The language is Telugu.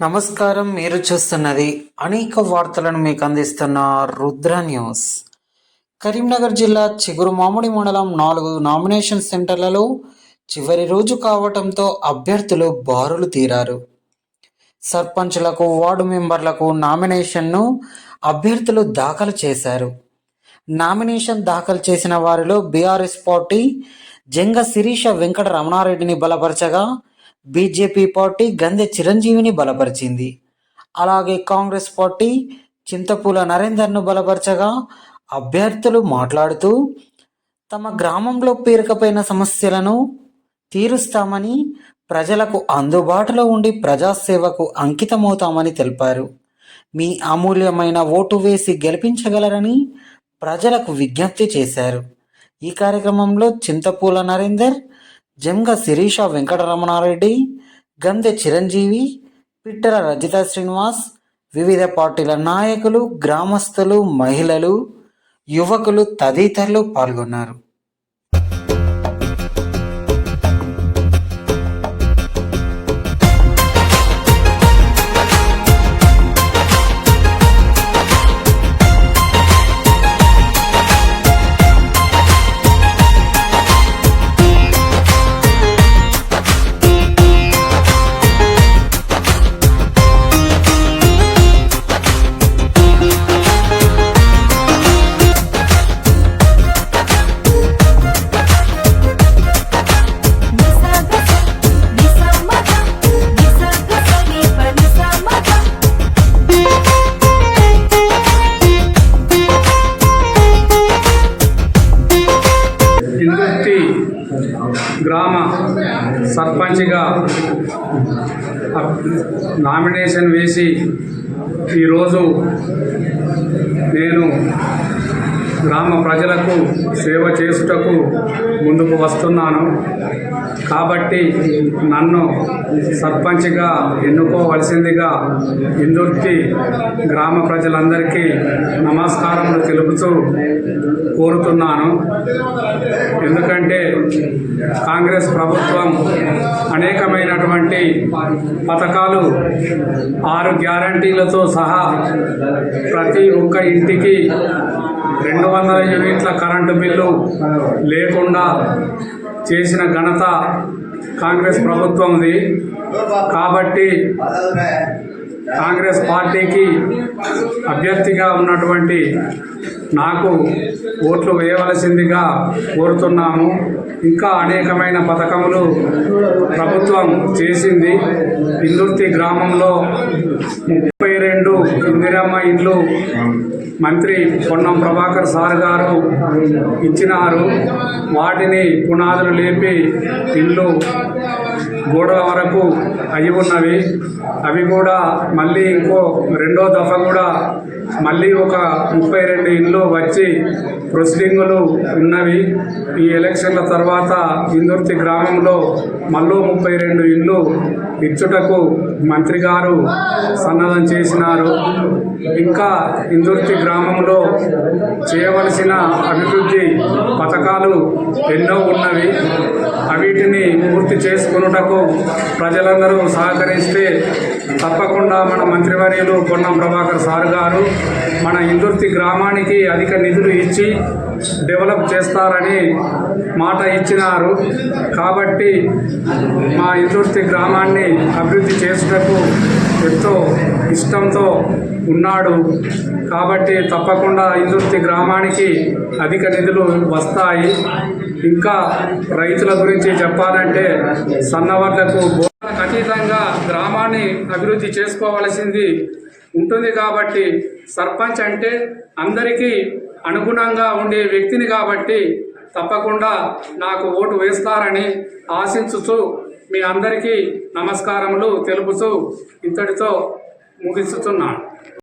నమస్కారం మీరు చూస్తున్నది అనేక వార్తలను మీకు అందిస్తున్న రుద్ర న్యూస్. కరీంనగర్ జిల్లా చిగురు మామిడి మండలం నాలుగు నామినేషన్ సెంటర్లలో చివరి రోజు కావటంతో అభ్యర్థులు బారులు తీరారు. సర్పంచ్లకు వార్డు మెంబర్లకు నామినేషన్ను అభ్యర్థులు దాఖలు చేశారు. నామినేషన్ దాఖలు చేసిన వారిలో బీఆర్ఎస్ పార్టీ జంగ శిరీష వెంకట రమణారెడ్డిని బలపరచగా బీజేపీ పార్టీ గంధె చిరంజీవిని బలపరిచింది. అలాగే కాంగ్రెస్ పార్టీ చింతపూల నరేందర్ను బలపరచగా అభ్యర్థులు మాట్లాడుతూ తమ గ్రామంలో పేరుకపోయిన సమస్యలను తీరుస్తామని ప్రజలకు అందుబాటులో ఉండి ప్రజాసేవకు అంకితమవుతామని తెలిపారు. మీ అమూల్యమైన ఓటు వేసి గెలిపించగలరని ప్రజలకు విజ్ఞప్తి చేశారు. ఈ కార్యక్రమంలో చింతపూల నరేందర్ జంగ శిరీష వెంకటరమణారెడ్డి గందె చిరంజీవి పిట్టల రజిత శ్రీనివాస్ వివిధ పార్టీల నాయకులు గ్రామస్తులు మహిళలు యువకులు తదితరులు పాల్గొన్నారు. గ్రామ సర్పంచ్గా అప్- నామినేషన్ వేసి ఈరోజు నేను గ్రామ ప్రజలకు సేవ చేసుటకు ముందుకు వస్తున్నాను. కాబట్టి నన్ను సర్పంచ్గా ఎన్నుకోవలసిందిగా ఇందుర్తి గ్రామ ప్రజలందరికీ నమస్కారములు తెలుపుతూ కోరుతున్నాను. ఎందుకంటే కాంగ్రెస్ ప్రభుత్వం అనేకమైనటువంటి పథకాలు ఆరు గ్యారంటీలతో సహా ప్రతి ఒక్క ఇంటికి రెండు వందల యూనిట్ల కరెంటు బిల్లు లేకుండా చేసిన ఘనత కాంగ్రెస్ ప్రభుత్వంది. కాబట్టి కాంగ్రెస్ పార్టీకి అభ్యర్థిగా ఉన్నటువంటి నాకు ఓట్లు వేయవలసిందిగా కోరుతున్నాము. ఇంకా అనేకమైన పథకములు ప్రభుత్వం చేసింది. ఇందుర్తి గ్రామంలో ముప్పై రెండు ఇందిరమ్మ ఇండ్లు మంత్రి పొన్నం ప్రభాకర్ సార్ గారు ఇచ్చినారు. వాటిని పునాదులు లేపి ఇల్లు గోడల వరకు అయి ఉన్నవి. అవి కూడా మళ్ళీ ఇంకో రెండో దఫా కూడా మళ్ళీ ఒక ముప్పై రెండు ఇండ్లు వచ్చి ప్రొసీడింగులు ఉన్నవి. ఈ ఎలక్షన్ల తర్వాత ఇందుర్తి గ్రామంలో మళ్ళీ ముప్పై రెండు ఇండ్లు ఇచ్చుటకు మంత్రి గారు సన్నదం చేసినారు. ఇంకా ఇందుర్తి గ్రామంలో చేయవలసిన అభివృద్ధి పథకాలు ఎన్నో ఉన్నవి. చేసుకున్నటకు ప్రజలందరూ సహకరిస్తే తప్పకుండా మన మంత్రివర్యులు పొన్నం ప్రభాకర్ సార్ గారు మన ఇందుర్తి గ్రామానికి అధిక నిధులు ఇచ్చి డెవలప్ చేస్తారని మాట ఇచ్చినారు. కాబట్టి మా ఇందుర్తి గ్రామాన్ని అభివృద్ధి చేసుటకు ఎంతో ఇష్టంతో ఉన్నాడు. కాబట్టి తప్పకుండా ఇందుర్తి గ్రామానికి అధిక నిధులు వస్తాయి. ఇంకా రైతుల గురించి చెప్పాలంటే సన్నవర్లకు బోధనకు అతీతంగా గ్రామాన్ని అభివృద్ధి చేసుకోవలసింది ఉంటుంది కాబట్టి సర్పంచ్ అంటే అందరికీ అనుగుణంగా ఉండే వ్యక్తిని కాబట్టి తప్పకుండా నాకు ఓటు వేస్తారని ఆశించుతూ మీ అందరికీ నమస్కారములు తెలుపుతూ ఇంతటితో 我给你说到哪